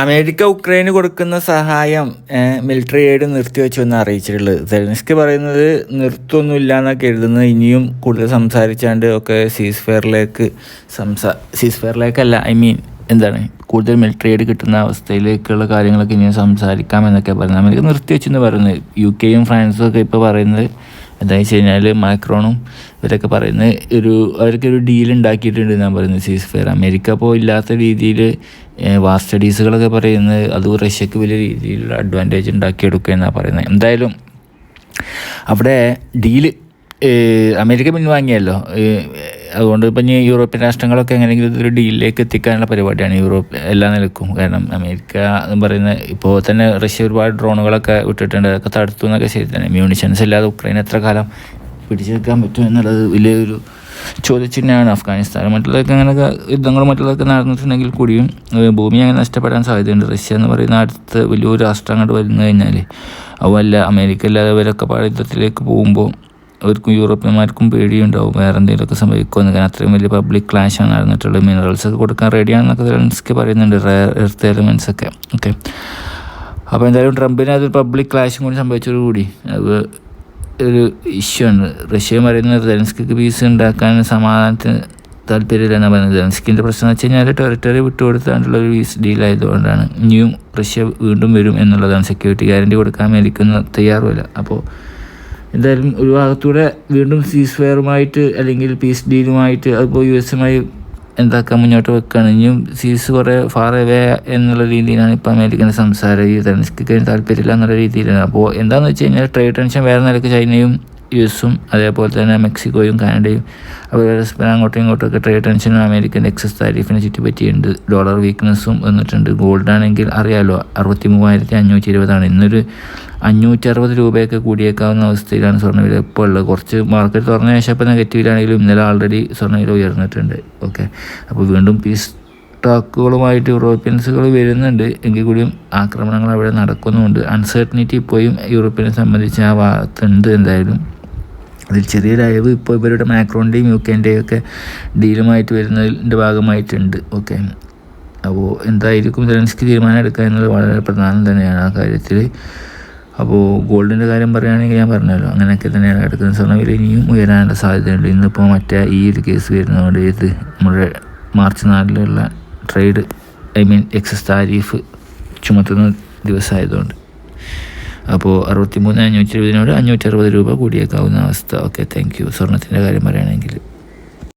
America ഉക്രൈന് കൊടുക്കുന്ന സഹായം military aid നിർത്തിവെച്ചു എന്ന് അറിയിച്ചിട്ടുള്ളത്. സെലൻസ്കി പറയുന്നത് നിർത്തൊന്നുമില്ല എന്നൊക്കെ എഴുതുന്നത് ഇനിയും കൂടുതൽ സംസാരിച്ചാണ്ട് ഒക്കെ സീസ് ഫെയറിലേക്ക് സംസാ സീസ് ഫെയറിലേക്കല്ല ഐ മീൻ എന്താണ് കൂടുതൽ മിലിറ്ററി എയ്ഡ് കിട്ടുന്ന അവസ്ഥയിലേക്കുള്ള കാര്യങ്ങളൊക്കെ ഇനിയും സംസാരിക്കാം എന്നൊക്കെ പറയുന്നത്. അമേരിക്ക നിർത്തിവെച്ചു എന്ന് പറയുന്നത്. യു കെയും ഫ്രാൻസും ഒക്കെ ഇപ്പോൾ പറയുന്നത് എന്താണെന്ന് വെച്ച് കഴിഞ്ഞാൽ മാക്രോണും ഇവരൊക്കെ പറയുന്നത് ഒരു അവർക്കൊരു ഡീൽ ഉണ്ടാക്കിയിട്ടുണ്ട് ഞാൻ പറയുന്നത് സീസ് ഫെയർ അമേരിക്ക ഇപ്പോൾ ഇല്ലാത്ത രീതിയിൽ വാർ സ്റ്റഡീസുകളൊക്കെ പറയുന്നത് അത് റഷ്യക്ക് വലിയ രീതിയിലുള്ള അഡ്വാന്റേജ് ഉണ്ടാക്കിയെടുക്കുക എന്നാണ് പറയുന്നത്. എന്തായാലും അവിടെ ഡീൽ അമേരിക്ക പിൻവാങ്ങിയല്ലോ. അതുകൊണ്ട് ഇപ്പം ഇനി യൂറോപ്യൻ രാഷ്ട്രങ്ങളൊക്കെ എങ്ങനെയെങ്കിലും ഇതൊരു ഡീലിലേക്ക് എത്തിക്കാനുള്ള പരിപാടിയാണ് യൂറോപ്പ് എല്ലാ നിലക്കും. കാരണം അമേരിക്ക എന്ന് പറയുന്ന ഇപ്പോൾ തന്നെ റഷ്യ ഒരുപാട് ഡ്രോണുകളൊക്കെ വിട്ടിട്ടുണ്ട്. അതൊക്കെ തടുത്തു എന്നൊക്കെ ശരി മ്യൂണിഷൻസ് ഇല്ലാതെ ഉക്രൈൻ എത്ര കാലം പിടിച്ചു നിൽക്കാൻ പറ്റും എന്നുള്ളത് വലിയൊരു ചോദ്യചിഹ്നമാണ് അഫ്ഗാനിസ്ഥാൻ. മറ്റുള്ളതൊക്കെ അങ്ങനെയൊക്കെ യുദ്ധങ്ങൾ മറ്റുള്ളതൊക്കെ നടന്നിട്ടുണ്ടെങ്കിൽ കൂടിയും ഭൂമി അങ്ങനെ നഷ്ടപ്പെടാൻ സാധ്യതയുണ്ട്. റഷ്യ എന്ന് പറയുന്ന അടുത്ത് വലിയൊരു രാഷ്ട്രം അങ്ങോട്ട് വരുന്നു കഴിഞ്ഞാൽ അതുമല്ല അമേരിക്ക അല്ലാതെ ഇവരൊക്കെ പാടെ പോകുമ്പോൾ അവർക്കും യൂറോപ്യന്മാർക്കും പേടിയുണ്ടാവും. വേറെ എന്തെങ്കിലുമൊക്കെ സംഭവിക്കുമെന്ന് കാരണം അത്രയും വലിയ പബ്ലിക് ക്ലാഷാണ് നടന്നിട്ടുള്ളത് മിനറൽസ് ഒക്കെ കൊടുക്കാൻ റെഡിയാണെന്നൊക്കെ സെലൻസ്കി പറയുന്നുണ്ട്. റയർ എർത്ത് എലമെൻസ് ഒക്കെ. ഓക്കെ അപ്പോൾ എന്തായാലും ട്രംപിന് അതൊരു പബ്ലിക് ക്ലാഷും കൂടി സംഭവിച്ചതോടുകൂടി അത് ഒരു ഇഷ്യൂ ആണ്. റഷ്യ പറയുന്നത് സെലൻസ്കിക്ക് പീസ് ഉണ്ടാക്കാൻ സമാധാനത്തിന് താല്പര്യമില്ല എന്നാണ് പറയുന്നത്. സെലൻസ്കിന്റെ പ്രശ്നം എന്ന് വെച്ച് കഴിഞ്ഞാൽ ടെറിട്ടറി വിട്ടുകൊടുത്താണ്ടുള്ള ഒരു വീസ് ഡീലായതുകൊണ്ടാണ് ഇനിയും റഷ്യ വീണ്ടും വരും എന്നുള്ളതാണ് സെക്യൂരിറ്റി ഗ്യാരണ്ടി കൊടുക്കാൻ അമേരിക്ക തയ്യാറുമില്ല. അപ്പോൾ എന്തായാലും ഒരു ഭാഗത്തൂടെ വീണ്ടും സീസ് ഫെയറുമായിട്ട് അല്ലെങ്കിൽ പീസ് ഡീലുമായിട്ട് അതിപ്പോൾ യു എസുമായി എന്താക്കാൻ മുന്നോട്ട് വെക്കുകയാണ് ഇനിയും സീസ് കുറേ ഫാർ എവേ എന്നുള്ള രീതിയിലാണ് ഇപ്പോൾ അമേരിക്കന്റെ സംസാരം. ഈ തെരഞ്ഞെടുപ്പിക്ക് താല്പര്യമില്ല എന്നുള്ള രീതിയിലാണ്. അപ്പോൾ എന്താണെന്ന് വെച്ച് കഴിഞ്ഞാൽ ട്രേഡ് ടെൻഷൻ വേറെ നിലയ്ക്ക് ചൈനയും യു എസും അതേപോലെ തന്നെ മെക്സിക്കോയും കാനഡയും അവർ പരസ്പരം അങ്ങോട്ടും ഇങ്ങോട്ടൊക്കെ ട്രേഡ് ടെൻഷനും അമേരിക്കൻ എക്സസ് താരിഫിനെ ചുറ്റിപ്പറ്റിയുണ്ട് ഡോളർ വീക്ക്നെസ്സും വന്നിട്ടുണ്ട്. ഗോൾഡ് ആണെങ്കിൽ അറിയാലോ അറുപത്തി മൂവായിരത്തി അഞ്ഞൂറ്റി ഇരുപതാണ് ഇന്നൊരു അഞ്ഞൂറ്റി അറുപത് രൂപയൊക്കെ കൂടിയേക്കാവുന്ന അവസ്ഥയിലാണ് സ്വർണവില. ഇപ്പോൾ ഉള്ളത് കുറച്ച് മാർക്കറ്റ് തുറന്ന ശേഷം ഇപ്പോൾ നെഗറ്റീവിലാണെങ്കിലും ഇന്നലെ ആൾറെഡി സ്വർണവില ഉയർന്നിട്ടുണ്ട്. ഓക്കെ അപ്പോൾ വീണ്ടും പീസ് ടോക്കുകളുമായിട്ട് യൂറോപ്യൻസുകൾ വരുന്നുണ്ട്. എങ്കിൽ കൂടിയും ആക്രമണങ്ങൾ അവിടെ നടക്കുന്നുമുണ്ട്. അൺസർട്ടനിറ്റി ഇപ്പോഴും യൂറോപ്യനെ സംബന്ധിച്ച് ആ ഭാഗത്തുണ്ട് എന്തായാലും. അതിൽ ചെറിയൊരു അയവ് ഇപ്പോൾ ഇവരുടെ മാക്രോണിന്റെയും യു കെന്റെയും ഒക്കെ ഡീലുമായിട്ട് വരുന്നതിന്റെ ഭാഗമായിട്ടുണ്ട്. ഓക്കെ അപ്പോൾ എന്തായിരിക്കും സെലൻസ്കി തീരുമാനം എടുക്കുക എന്നത് വളരെ പ്രധാനം തന്നെയാണ് ആ കാര്യത്തിൽ. അപ്പോൾ ഗോൾഡിന്റെ കാര്യം പറയുകയാണെങ്കിൽ ഞാൻ പറഞ്ഞല്ലോ അങ്ങനെയൊക്കെ തന്നെയാണ് കിടക്കുന്നത്. സ്വർണവില ഇനിയും ഉയരാനുള്ള സാധ്യതയുണ്ട്. ഇന്നിപ്പോൾ മറ്റേ ഈ ഒരു കേസ് വരുന്നതുകൊണ്ട് ഇത് നമ്മുടെ March നാലിലുള്ള trade I mean excess tariff ചുമത്തുന്ന ദിവസമായതുകൊണ്ട്. അപ്പോൾ അറുപത്തി മൂന്ന് അഞ്ഞൂറ്റി ഇരുപതിനോട് അഞ്ഞൂറ്റി അറുപത് രൂപ കൂടിയേക്കാവുന്ന അവസ്ഥ. ഓക്കെ താങ്ക് യു സ്വർണത്തിന്റെ കാര്യം പറയുകയാണെങ്കിൽ.